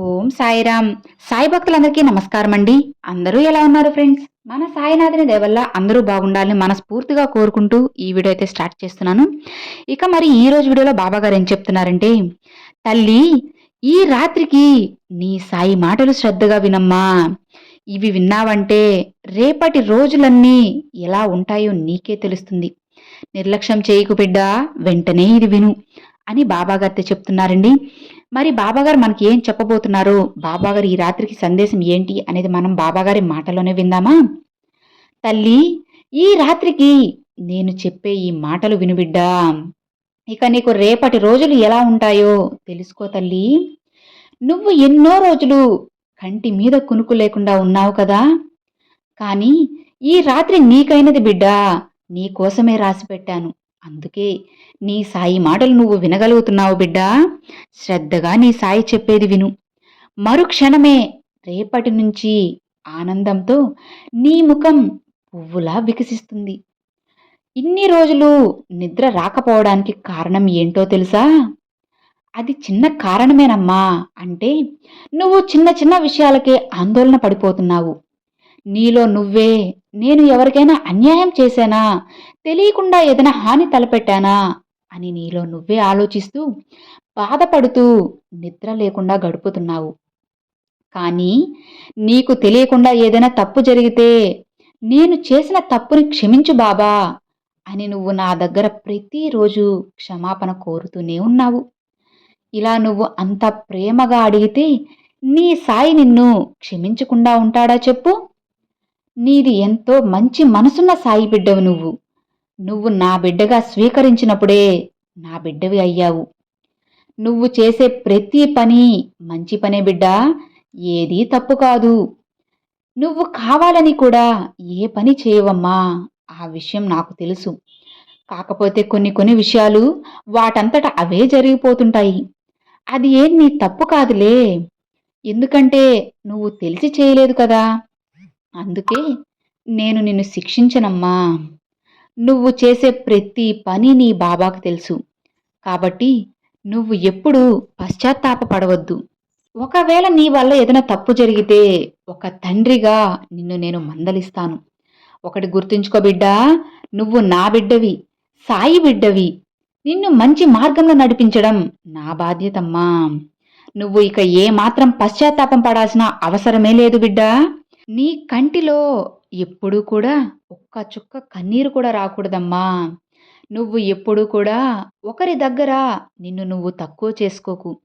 ఓం సాయిరామ్. సాయి భక్తులందరికీ నమస్కారం అండి అందరూ ఎలా ఉన్నారు ఫ్రెండ్స్? మన సాయినాథుని దేవల్ల అందరూ బాగుండాలని మనస్ఫూర్తిగా కోరుకుంటూ ఈ వీడియో అయితే స్టార్ట్ చేస్తున్నాను. ఇక మరి ఈ రోజు వీడియోలో బాబా గారు ఏం చెప్తున్నారంటే తల్లి ఈ రాత్రికి నీ సాయి మాటలు శ్రద్ధగా వినమ్మా. ఇవి విన్నావంటే రేపటి రోజులన్నీ ఎలా ఉంటాయో నీకే తెలుస్తుంది. నిర్లక్ష్యం చేయకు బిడ్డా వెంటనే ఇది విను. అని బాబాగారితో చెప్తున్నారండి. మరి బాబాగారు మనకి ఏం చెప్పబోతున్నారు? బాబాగారు ఈ రాత్రికి సందేశం ఏంటి అనేది మనం బాబాగారి మాటలోనే విందామా? తల్లి ఈ రాత్రికి నేను చెప్పే ఈ మాటలు వినుబిడ్డా ఇక నీకు రేపటి రోజులు ఎలా ఉంటాయో తెలుసుకో తల్లి. నువ్వు ఎన్నో రోజులు కంటి మీద కునుకు లేకుండా ఉన్నావు కదా. కానీ ఈ రాత్రి నీకైనది బిడ్డా. నీ కోసమే రాసి పెట్టాను. అందుకే నీ సాయి మాటలు నువ్వు వినగలుగుతున్నావు బిడ్డా. శ్రద్ధగా నీ సాయి చెప్పేది విను. మరుక్షణమే రేపటి నుంచి ఆనందంతో నీ ముఖం పువ్వులా వికసిస్తుంది. ఇన్ని రోజులు నిద్ర రాకపోవడానికి కారణం ఏంటో తెలుసా? అది చిన్న కారణమేనమ్మా అంటే నువ్వు చిన్న చిన్న విషయాలకే ఆందోళన పడిపోతున్నావు. నీలో నువ్వే నేను ఎవరికైనా అన్యాయం చేశానా? తెలియకుండా ఏదైనా హాని తలపెట్టానా? అని నీలో నువ్వే ఆలోచిస్తూ బాధపడుతూ నిద్ర లేకుండా గడుపుతున్నావు. కానీ నీకు తెలియకుండా ఏదైనా తప్పు జరిగితే నేను చేసిన తప్పుని క్షమించు బాబా అని నువ్వు నా దగ్గర ప్రతిరోజు క్షమాపణ కోరుతూనే ఉన్నావు. ఇలా నువ్వు అంత ప్రేమగా అడిగితే నీ సాయి నిన్ను క్షమించకుండా ఉంటాడా చెప్పు? నీది ఎంతో మంచి మనసున్న సాయి బిడ్డవు నువ్వు. నువ్వు నా బిడ్డగా స్వీకరించినప్పుడే నా బిడ్డవి అయ్యావు. నువ్వు చేసే ప్రతి పని మంచి పనే బిడ్డా ఏదీ తప్పు కాదు. నువ్వు కావాలని కూడా ఏ పని చేయవమ్మా ఆ విషయం నాకు తెలుసు. కాకపోతే కొన్ని కొన్ని విషయాలు వాటంతట అవే జరిగిపోతుంటాయి. అది ఏం నీ తప్పు కాదులే. ఎందుకంటే నువ్వు తెలిసి చేయలేదు కదా. అందుకే నేను నిన్ను శిక్షించనమ్మా. నువ్వు చేసే ప్రతి పని నీ బాబాకు తెలుసు. కాబట్టి నువ్వు ఎప్పుడూ పశ్చాత్తాపపడవద్దు. ఒకవేళ నీ వల్ల ఏదైనా తప్పు జరిగితే ఒక తండ్రిగా నిన్ను నేను మందలిస్తాను. ఒకటి గుర్తుంచుకో బిడ్డా నువ్వు నా బిడ్డవి సాయి బిడ్డవి. నిన్ను మంచి మార్గంలో నడిపించడం నా బాధ్యతమ్మా. నువ్వు ఇక ఏ మాత్రం పశ్చాత్తాపం పడాల్సిన అవసరమే లేదు బిడ్డా. నీ కంటిలో ఎప్పుడూ కూడా ఒక్క చుక్క కన్నీరు కూడా రాకూడదమ్మా. నువ్వు ఎప్పుడూ కూడా ఒకరి దగ్గర నిన్ను నువ్వు తక్కువ చేసుకోకు.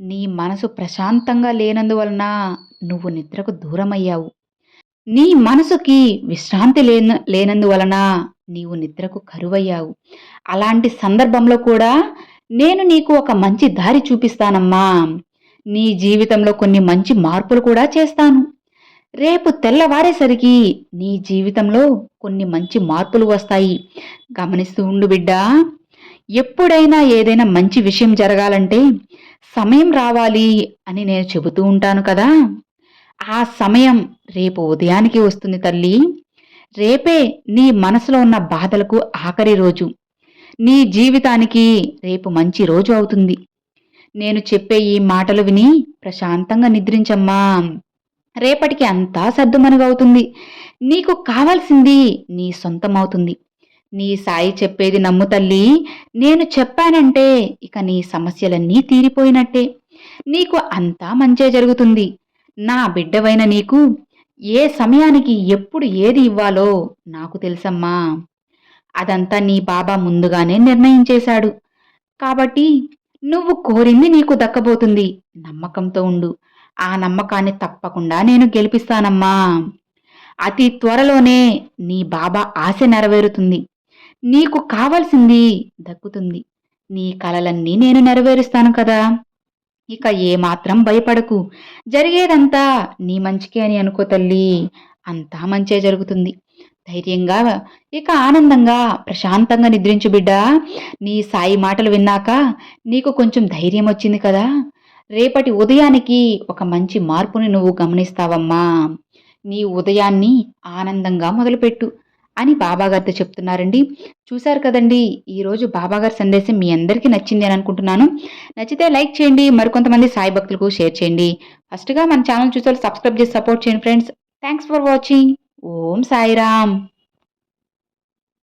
నీ మనసు ప్రశాంతంగా లేనందువలన నువ్వు నిద్రకు దూరమయ్యావు. నీ మనసుకి విశ్రాంతి లేన లేనందువలన నీవు నిద్రకు కరువయ్యావు. అలాంటి సందర్భంలో కూడా నేను నీకు ఒక మంచి దారి చూపిస్తానమ్మా. నీ జీవితంలో కొన్ని మంచి మార్పులు కూడా చేస్తాను. రేపు తెల్లవారేసరికి నీ జీవితంలో కొన్ని మంచి మార్పులు వస్తాయి. గమనిస్తూ ఉండు బిడ్డా. ఎప్పుడైనా ఏదైనా మంచి విషయం జరగాలంటే సమయం రావాలి అని నేను చెబుతూ ఉంటాను కదా. ఆ సమయం రేపు ఉదయానికి వస్తుంది తల్లి. రేపే నీ మనసులో ఉన్న బాధలకు ఆఖరి రోజు. నీ జీవితానికి రేపు మంచి రోజు అవుతుంది. నేను చెప్పే ఈ మాటలు విని ప్రశాంతంగా నిద్రించమ్మా. రేపటికి అంతా సర్దుమనుగవుతుంది నీకు కావాల్సింది నీ సొంతమవుతుంది. నీ సాయి చెప్పేది నమ్ము తల్లి. నేను చెప్పానంటే ఇక నీ సమస్యలన్నీ తీరిపోయినట్టే. నీకు అంతా మంచే జరుగుతుంది. నా బిడ్డవైన నీకు ఏ సమయానికి ఎప్పుడు ఏది ఇవ్వాలో నాకు తెలుసమ్మా. అదంతా నీ బాబా ముందుగానే నిర్ణయించేశాడు. కాబట్టి నువ్వు కోరింది నీకు దక్కబోతుంది. నమ్మకంతో ఉండు. ఆ నమ్మకాన్ని తప్పకుండా నేను గెలిపిస్తానమ్మా. అతి త్వరలోనే నీ బాబా ఆశ నెరవేరుతుంది. నీకు కావాల్సింది దక్కుతుంది. నీ కలలన్నీ నేను నెరవేరుస్తాను కదా. ఇక ఏమాత్రం భయపడకు. జరిగేదంతా నీ మంచికే అని అనుకో తల్లి. అంతా మంచే జరుగుతుంది. ధైర్యంగా ఇక ఆనందంగా ప్రశాంతంగా నిద్రించు బిడ్డా. నీ సాయి మాటలు విన్నాక నీకు కొంచెం ధైర్యం వచ్చింది కదా. రేపటి ఉదయానికి ఒక మంచి మార్పుని నువ్వు గమనిస్తావమ్మా. నీ ఉదయాన్ని ఆనందంగా మొదలుపెట్టు అని బాబాగారితో చెప్తున్నారండి. చూశారు కదండి ఈరోజు బాబాగారి సందేశం మీ అందరికీ నచ్చింది అని అనుకుంటున్నాను. నచ్చితే లైక్ చేయండి మరికొంతమంది సాయి భక్తులకు షేర్ చేయండి. ఫస్ట్గా మన ఛానల్ చూసే సబ్స్క్రైబ్ చేసి సపోర్ట్ చేయండి friends. Thanks for watching. Om Sairam.